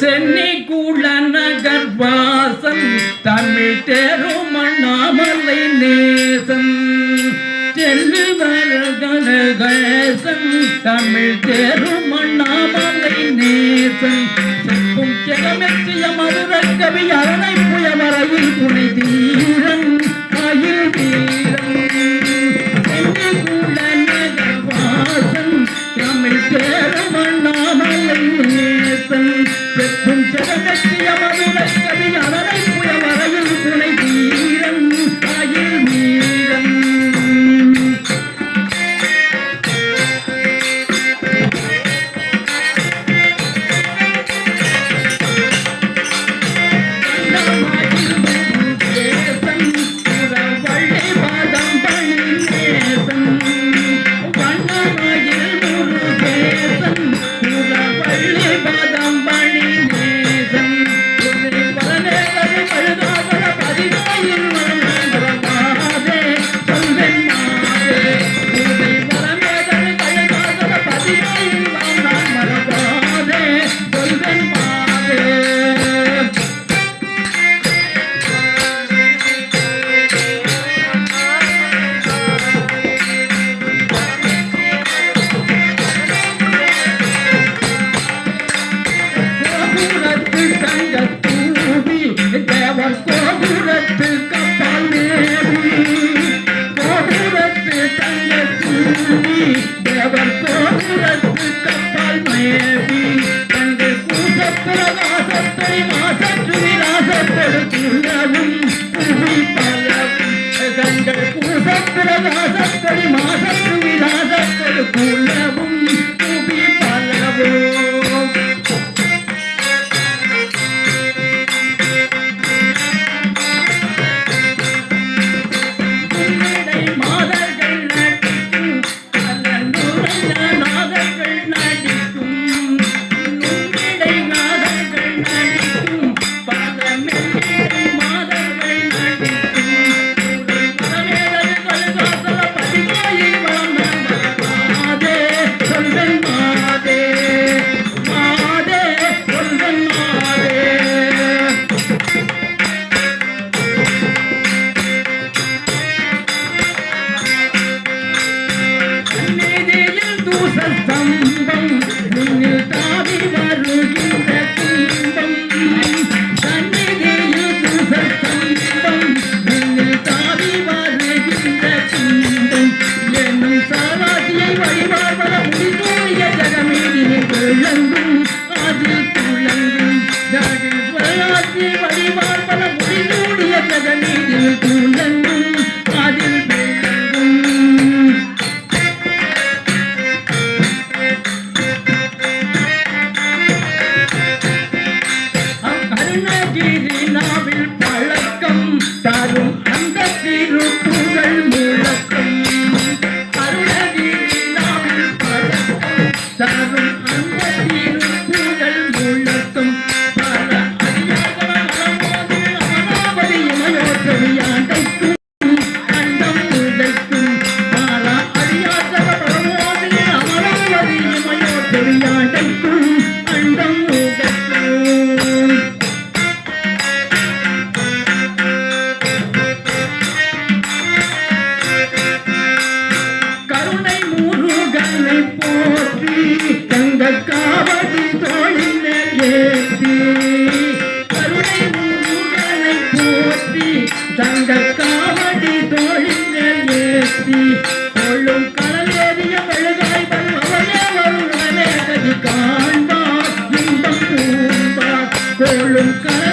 சென்னி கூட நகர் வாசன் தமிழ் தெருமண்ணாமலை நேசன் செல்லுவரகனகேசன் தமிழ் தெருமண்ணாமலை நேசன் செல்லும் செகமெற்றிய மதுர கவி அரணை புயமறையில் புனைதீர். பூசல் சம்பம் Baby, I'm அருளும் கர